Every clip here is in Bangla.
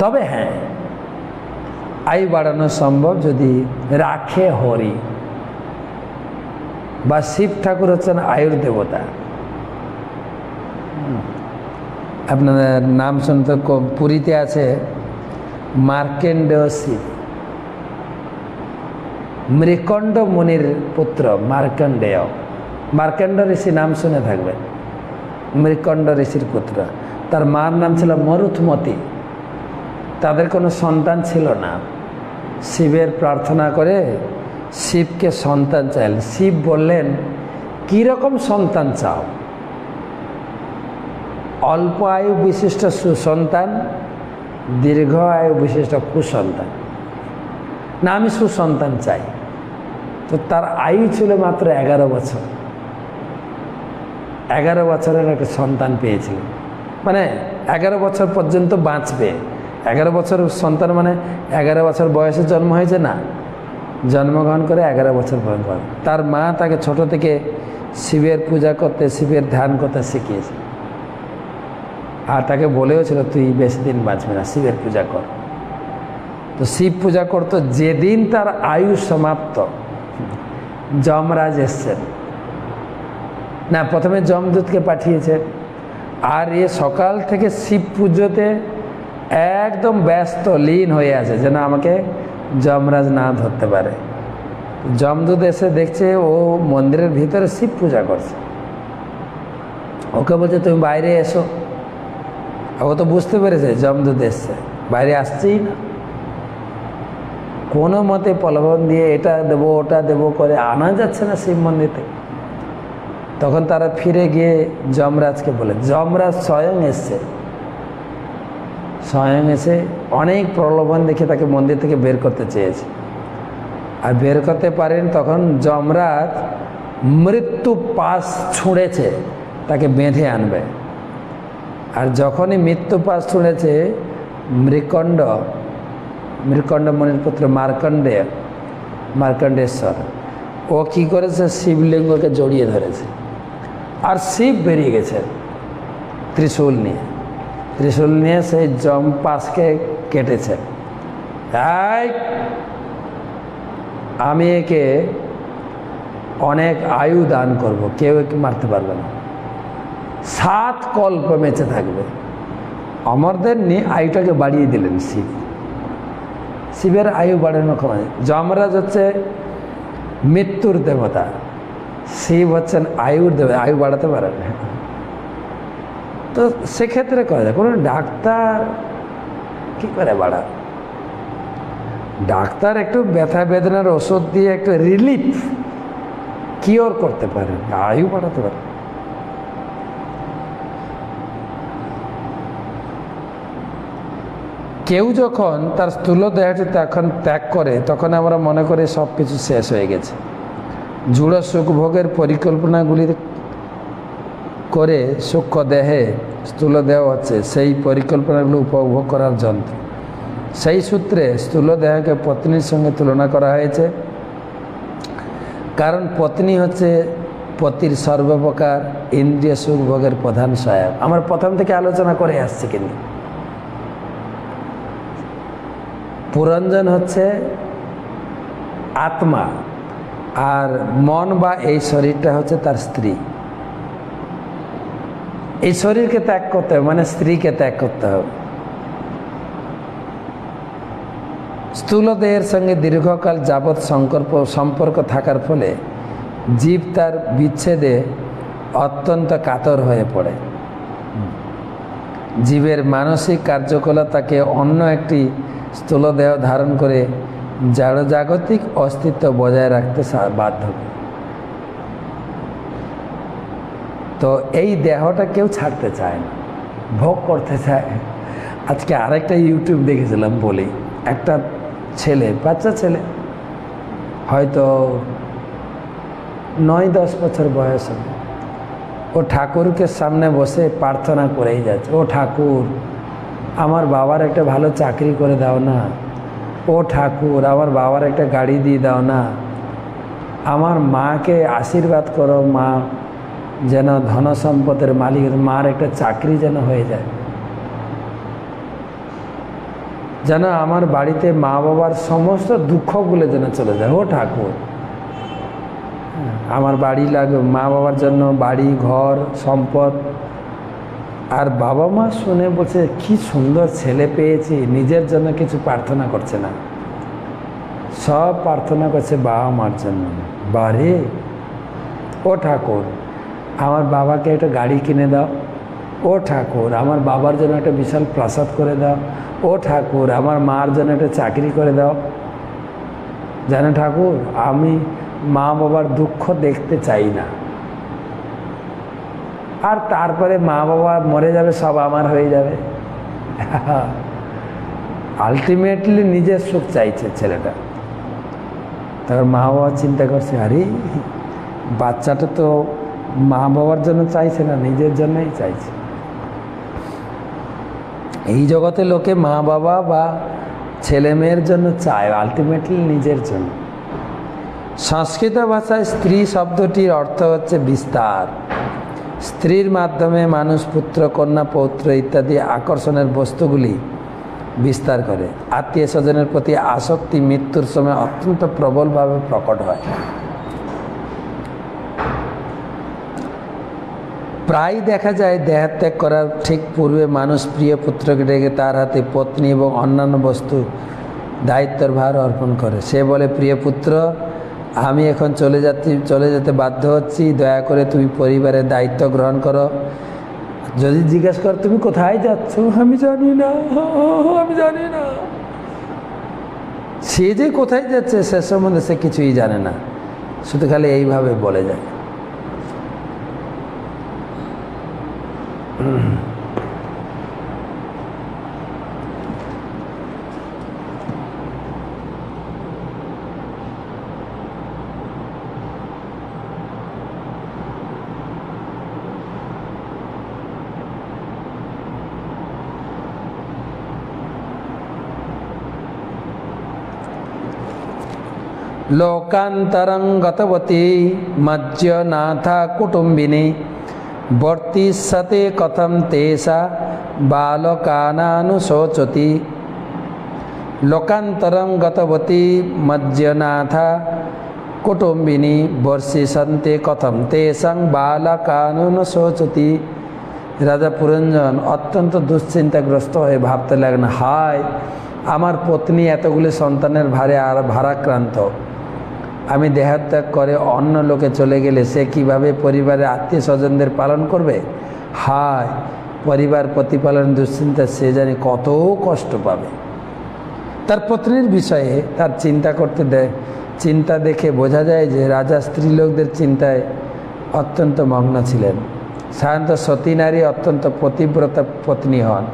তবে হ্যাঁ আয়ু বাড়ানো সম্ভব যদি রাখে হরি বা শিব ঠাকুর হচ্ছেন আয়ুর দেবতা। আপনাদের নাম শুনতে পুরীতে আছে মার্কেন্ডেয় শিব। মৃকণ্ড মুনির পুত্র মার্কণ্ডেয় মার্কণ্ড ঋষি নাম শুনে থাকবেন। মৃকণ্ড ঋষির পুত্র। তার মার নাম ছিল মরুথমতি। তাদের কোনো সন্তান ছিল না। শিবের প্রার্থনা করে শিবকে সন্তান চাইলেন। শিব বললেন কীরকম সন্তান চাও? অল্প আয়ু বিশিষ্ট সুসন্তান, দীর্ঘ আয়ু বিশিষ্ট কুসন্তান। না, আমি সুসন্তান চাই। তো তার আয়ু ছিল মাত্র এগারো বছর। এগারো বছরের একটা সন্তান পেয়েছিল। মানে এগারো বছর পর্যন্ত বাঁচবে। এগারো বছর সন্তান মানে এগারো বছর বয়সে জন্ম হয়েছে না? জন্মগ্রহণ করে এগারো বছর পর্যন্ত তার মা তাকে ছোট থেকে শিবের পূজা করতে, শিবের ধ্যান করতে শিখিয়েছে। আর তাকে বলেও ছিল তুই বেশি দিন বাঁচবি না, শিবের পূজা কর। তো শিব পূজা করতো যেদিন তার আয়ু সমাপ্ত। যমরাজ এসছেন। না, প্রথমে যমদূতকে পাঠিয়েছে। আর এ সকাল থেকে শিব পুজোতে একদম ব্যস্ত, লীন হয়ে আছে, যেন আমাকে যমরাজ না ধরতে পারে। যমদূত এসে দেখছে ও মন্দিরের ভিতরে শিব পূজা করছে। ওকে বলছে, তুমি বাইরে এসো। ও তো বুঝতে পেরেছে, যমদূত এসছে। বাইরে আসছেই না। কোনো মতে প্রলোভন দিয়ে এটা দেবো, ওটা দেবো করে আনা যাচ্ছে না শিব মন্দির থেকে তখন তারা ফিরে গিয়ে যমরাজকে বলে, যমরাজ স্বয়ং এসছে। স্বয়ং এসে অনেক প্রলোভন দেখে তাকে মন্দির থেকে বের করতে চেয়েছে। আর বের করতে পারেন তখন যমরাজ মৃত্যু পাশ ছুঁড়েছে, তাকে বেঁধে আনবে। আর যখনই মৃত্যু পাশ ছুঁড়েছে মৃকণ্ড মৃকণ্ড মনির পুত্র মার্কণ্ডে, মার্কণ্ডেশ্বর, ও কী করেছে? শিবলিঙ্গকে জড়িয়ে ধরেছে। আর শিব বেরিয়ে গেছে ত্রিশূল নিয়ে। ত্রিশূল নিয়ে সেই জম পাশকে কেটেছে। আমি একে অনেক আয়ু দান করব, কেউ একে মারতে পারবে না। সাত কল্প বেঁচে থাকবে। অমরদের নিয়ে আয়ুটাকে বাড়িয়ে দিলেন শিব। শিবের আয়ু বাড়ানো ক্ষমতা যমরাজ হচ্ছে মৃত্যুর দেবতা। শিব হচ্ছেন আয়ুর দেবতা, আয়ু বাড়াতে পারেন তো সেক্ষেত্রে করা যায়। কোনো ডাক্তার কি করে বাড়া? ডাক্তার একটু ব্যথা বেদনার ওষুধ দিয়ে একটু রিলিফ কিওর করতে পারে। আয়ু বাড়াতে পারে। কেউ যখন তার স্থূল দেহটি তখন ত্যাগ করে, তখন আমরা মনে করি সব কিছু শেষ হয়ে গেছে। জুড়ো সুখ ভোগের পরিকল্পনাগুলি করে সূক্ষ্ম দেহে স্থূল দেহ হচ্ছে সেই পরিকল্পনাগুলো উপভোগ করার যন্ত্র। সেই সূত্রে স্থূল দেহকে পত্নীর সঙ্গে তুলনা করা হয়েছে। কারণ পত্নী হচ্ছে পতির সর্বপ্রকার ইন্দ্রিয় সুখ ভোগের প্রধান সহায়ক। আমরা প্রথম থেকে আলোচনা করে আসছি কিন্তু। পুরঞ্জন হচ্ছে আত্মা, আর মন বা এই শরীরটা হচ্ছে তার স্ত্রী। এই শরীরকে ত্যাগ করতে হবে মানে স্ত্রীকে ত্যাগ করতে হবে স্থূল দেহের সঙ্গে দীর্ঘকাল যাবৎ সংকল্প, সম্পর্ক থাকার ফলে জীব তার বিচ্ছেদে অত্যন্ত কাতর হয়ে পড়ে জীবের মানসিক কার্যকলাপ তাকে অন্য একটি স্থূলদেহ ধারণ করে জাগতিক অস্তিত্ব বজায় রাখতে বাধ্য করে। তো এই দেহটা কেউ ছাড়তে চায় না, ভোগ করতে চায় আজকে আরেকটা ইউটিউব দেখেছিলাম বলি, একটা ছেলে, বাচ্চা ছেলে, হয়তো নয় দশ বছর বয়স হবে। ও ঠাকুরকে সামনে বসে প্রার্থনা করেই যাচ্ছে, ও ঠাকুর, আমার বাবার একটা ভালো চাকরি করে দাও না। ও ঠাকুর, আমার বাবার একটা গাড়ি দিয়ে দাও না। আমার মাকে আশীর্বাদ করো, মা যেন ধন সম্পদের মালিক মার একটা চাকরি যেন হয়ে যায়। যেন আমার বাড়িতে মা বাবার সমস্ত দুঃখগুলো যেন চলে যায়। ও ঠাকুর, আমার বাড়ি লাগে, মা বাবার জন্য বাড়ি, ঘর, সম্পদ। আর বাবা মা শুনে বলছে, কি সুন্দর ছেলে পেয়েছি, নিজের জন্য কিছু প্রার্থনা করছে না। সব প্রার্থনা করছে বাবা মার জন্য। বারে, ও ঠাকুর আমার বাবাকে একটা গাড়ি কিনে দাও। ও ঠাকুর, আমার বাবার জন্য একটা বিশাল প্রাসাদ করে দাও। ও ঠাকুর, আমার মার জন্য একটা চাকরি করে দাও। জানে ঠাকুর, আমি মা বাবার দুঃখ দেখতে চাই না। আর তারপরে মা বাবা মরে যাবে, সব আমার হয়ে যাবে। আলটিমেটলি নিজের সুখ চাইছে ছেলেটা। তারপর মা বাবা চিন্তা করছে, আরে, বাচ্চাটা তো মা বাবার জন্য চাইছে না, নিজের জন্যই চাইছে। এই জগতে লোকে মা বাবা বা ছেলে মেয়ের জন্য চায় আলটিমেটলি নিজের জন্য। সংস্কৃত ভাষায় স্ত্রী শব্দটির অর্থ হচ্ছে বিস্তার। স্ত্রীর মাধ্যমে মানুষ পুত্র, কন্যা, পৌত্র ইত্যাদি আকর্ষণের বস্তুগুলি বিস্তার করে। আত্মীয় স্বজনের প্রতি আসক্তি মৃত্যুর সময় অত্যন্ত প্রবলভাবে প্রকট হয়। প্রায় দেখা যায় দেহাত্যাগ করার ঠিক পূর্বে মানুষ প্রিয় পুত্রকে ডেকে তার হাতে পত্নী এবং অন্যান্য বস্তু দায়িত্বের ভার অর্পণ করে। সে বলে, প্রিয় পুত্র, আমি এখন চলে যাচ্ছি, চলে যেতে বাধ্য হচ্ছি। দয়া করে তুমি পরিবারের দায়িত্ব গ্রহণ করো। যদি জিজ্ঞেস কর, তুমি কোথায় যাচ্ছ? আমি জানি না। আমি জানি না। সে যে কোথায় যাচ্ছে, সে সম্বন্ধে সে কিছুই জানে না। শুধু খালি এইভাবে বলে যায়। লোকান্তরং গতবতী মজ্জনাথা কুটুম্বিনী বর্তিষ্যতে কথম তেষা বালকানানুশোচতি। লোকান্তরং গতবতী মজ্জনাথা, কুটুম্বিনী বর্ষিসন্তে কথম তেষাং বালকানুশোচতি রাজা পুরঞ্জন অত্যন্ত দুশ্চিন্তাগ্রস্ত হয়ে ভাবতে লাগলেন, হায়, আমার পত্নী এতগুলি সন্তানের ভারে আর ভারাক্রান্ত। আমি দেহাত্যাগ করে অন্য লোকে চলে গেলে সে কীভাবে পরিবারের আত্মীয় স্বজনদের পালন করবে? হায়, পরিবার প্রতিপালন দুশ্চিন্তা সে জানি কত কষ্ট পাবে। তার পত্নীর বিষয়ে তার চিন্তা করতে দেয় চিন্তা দেখে বোঝা যায় যে রাজা স্ত্রীলোকদের চিন্তায় অত্যন্ত মগ্ন ছিলেন। সাধারণত সতী নারী অত্যন্ত পতিব্রতা পত্নী হন।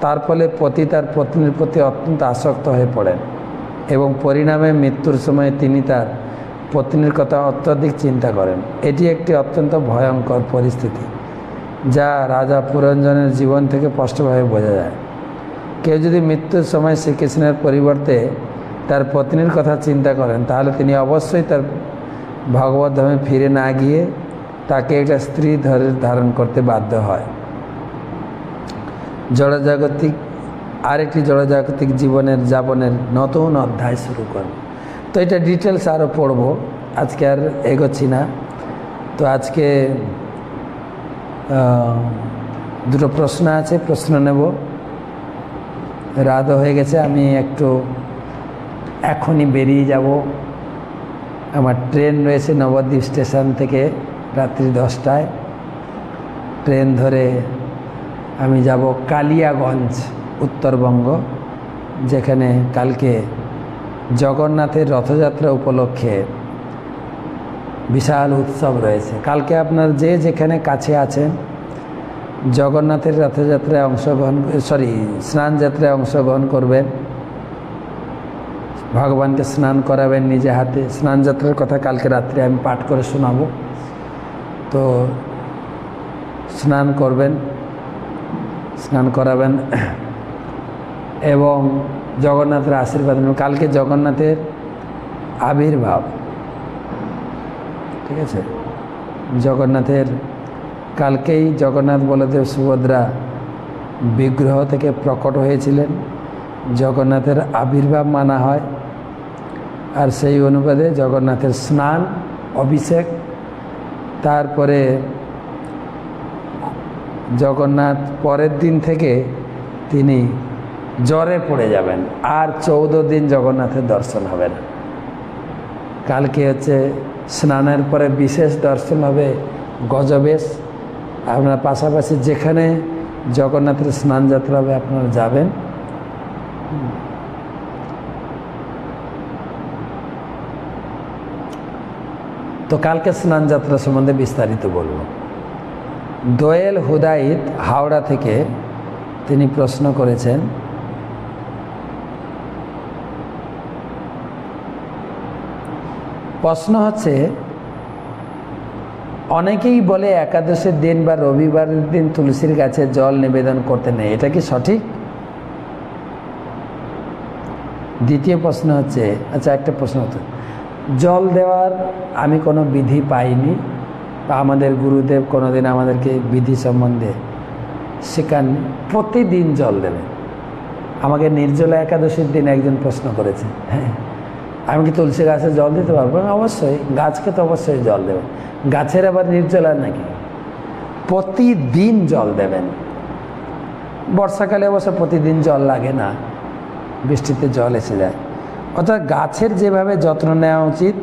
তার ফলে পতি তার পত্নীর প্রতি অত্যন্ত আসক্ত হয়ে পড়েন। এবং পরিণামে মৃত্যুর সময় তিনি তার পত্নীর কথা অত্যধিক চিন্তা করেন। এটি একটি অত্যন্ত ভয়ঙ্কর পরিস্থিতি, যা রাজা পুরঞ্জনের জীবন থেকে স্পষ্টভাবে বোঝা যায়। কেউ যদি মৃত্যুর সময় শ্রীকৃষ্ণের পরিবর্তে তার পত্নীর কথা চিন্তা করেন, তাহলে তিনি অবশ্যই তার ভগবত ধামে ফিরে না গিয়ে তাকে একটা স্ত্রী ধরে ধারণ করতে বাধ্য হয়। জড়জাগতিক আরেকটি জড়জাগতিক জীবনের যাপনের নতুন অধ্যায় শুরু করব। তো এটা ডিটেলস আরও পড়ব, আজকে আর এগোচ্ছি না। তো আজকে দুটো প্রশ্ন আছে, প্রশ্ন নেব। রাতও হয়ে গেছে, আমি একটু এখনই বেরিয়ে যাব। আমার ট্রেন রয়েছে নবদ্বীপ স্টেশন থেকে রাত্রি দশটায়। ট্রেন ধরে আমি যাব কালিয়াগঞ্জ। উত্তরবঙ্গ, যেখানে কালকে জগন্নাথের রথযাত্রা উপলক্ষে বিশাল উৎসব রয়েছে। কালকে আপনার যে যেখানে কাছে আছেন, জগন্নাথের রথযাত্রায় অংশগ্রহণ সরি স্নান যাত্রায় অংশগ্রহণ করবেন। ভগবানকে স্নান করাবেন নিজে হাতে। স্নান যাত্রার কথা কালকে রাত্রে আমি পাঠ করে শোনাবো। তো স্নান করবেন, স্নান করাবেন। এবং জগন্নাথের আশীর্বাদ কালকে জগন্নাথের আবির্ভাব। ঠিক আছে? জগন্নাথের, কালকেই জগন্নাথ বলদেব সুভদ্রা বিগ্রহ থেকে প্রকট হয়েছিলেন। জগন্নাথের আবির্ভাব মানা হয়। আর সেই অনুপাতে জগন্নাথের স্নান, অভিষেক, তারপরে জগন্নাথ পরের দিন থেকে তিনি জ্বরে পড়ে যাবেন। আর চৌদ্দ দিন জগন্নাথের দর্শন হবে না। কালকে হচ্ছে স্নানের পরে বিশেষ দর্শন হবে গজবেশ। আপনার পাশাপাশি যেখানে জগন্নাথের স্নান যাত্রা হবে আপনারা যাবেন। তো কালকে স্নান যাত্রা সম্বন্ধে বিস্তারিত বলব। দোয়েল হুদাইত হাওড়া থেকে তিনি প্রশ্ন করেছেন প্রশ্ন হচ্ছে, অনেকেই বলে একাদশের দিন বা রবিবারের দিন তুলসীর গাছে জল নিবেদন করতে নেই। এটা কি সঠিক? দ্বিতীয় প্রশ্ন হচ্ছে আচ্ছা একটা প্রশ্ন হচ্ছে, জল দেওয়ার আমি কোনো বিধি পাইনি বা আমাদের গুরুদেব কোনোদিন আমাদেরকে বিধি সম্বন্ধে শেখাননি। প্রতিদিন জল দেবে। আমাকে নির্জলা একাদশীর দিন একজন প্রশ্ন করেছে। হ্যাঁ আমি কি তুলসী গাছে জল দিতে পারব? না, অবশ্যই। গাছকে তো অবশ্যই জল দেবেন। গাছের আবার নির্জলা নাকি? প্রতিদিন জল দেবেন। বর্ষাকালে অবশ্য প্রতিদিন জল লাগে না। বৃষ্টিতে জল এসে যায়। অর্থাৎ গাছের যেভাবে যত্ন নেওয়া উচিত,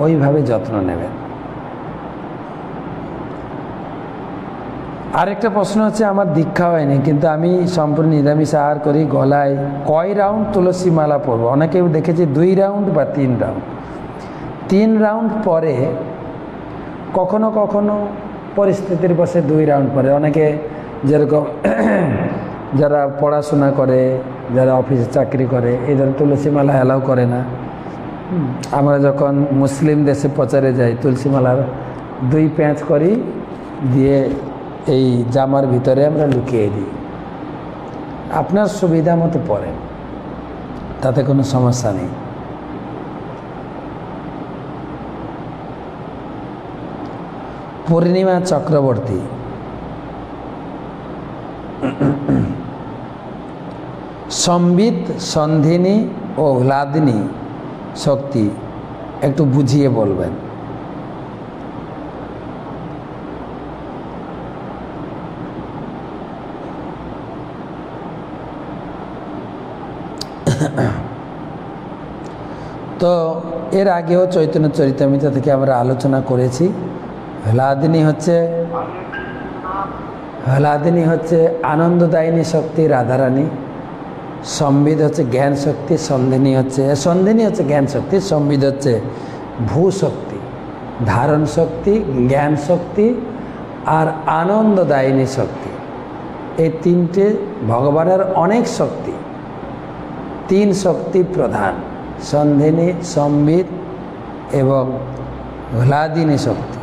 ওইভাবে যত্ন নেবেন। আরেকটা প্রশ্ন হচ্ছে, আমার দীক্ষা হয়নি, কিন্তু আমি সম্পূর্ণ নিরামিষ আহার করি, গলায় কয় রাউন্ড তুলসী মালা পরবো? অনেকেও দেখেছি দুই রাউন্ড বা তিন রাউন্ড তিন রাউন্ড পরে কখনো কখনো পরিস্থিতির বসে দুই রাউন্ড পরে। অনেকে যেরকম যারা পড়াশোনা করে, যারা অফিসে চাকরি করে, এই ধরনের তুলসী মালা অ্যালাউ করে না। আমরা যখন মুসলিম দেশে প্রচারে যাই, তুলসী মালার দুই প্যাঁচ করি, দিয়ে এই জামার ভিতরে আমরা লুকিয়ে দিই। আপনার সুবিধা মতো পড়েন তাতে কোনো সমস্যা নেই। পূর্ণিমা চক্রবর্তী। সম্বিত, সন্ধিনী ও হ্লাদিনী শক্তি একটু বুঝিয়ে বলবেন। তো এর আগেও চৈতন্য চরিতামিতা থেকে আমরা আলোচনা করেছি। হ্লাদিনী হচ্ছে হ্লাদিনী হচ্ছে আনন্দদায়িনী শক্তি, রাধারানী। সম্বিদ হচ্ছে জ্ঞান শক্তি, সন্ধিনী হচ্ছে সন্ধিনী হচ্ছে জ্ঞান শক্তি, সম্বিদ হচ্ছে ভূ শক্তি ধারণ শক্তি, জ্ঞান শক্তি আর আনন্দদায়িনী শক্তি। এই তিনটে ভগবানের অনেক শক্তি, তিন শক্তি প্রধান। সন্ধিনী সম্বিত এবং হ্লাদিনী শক্তি।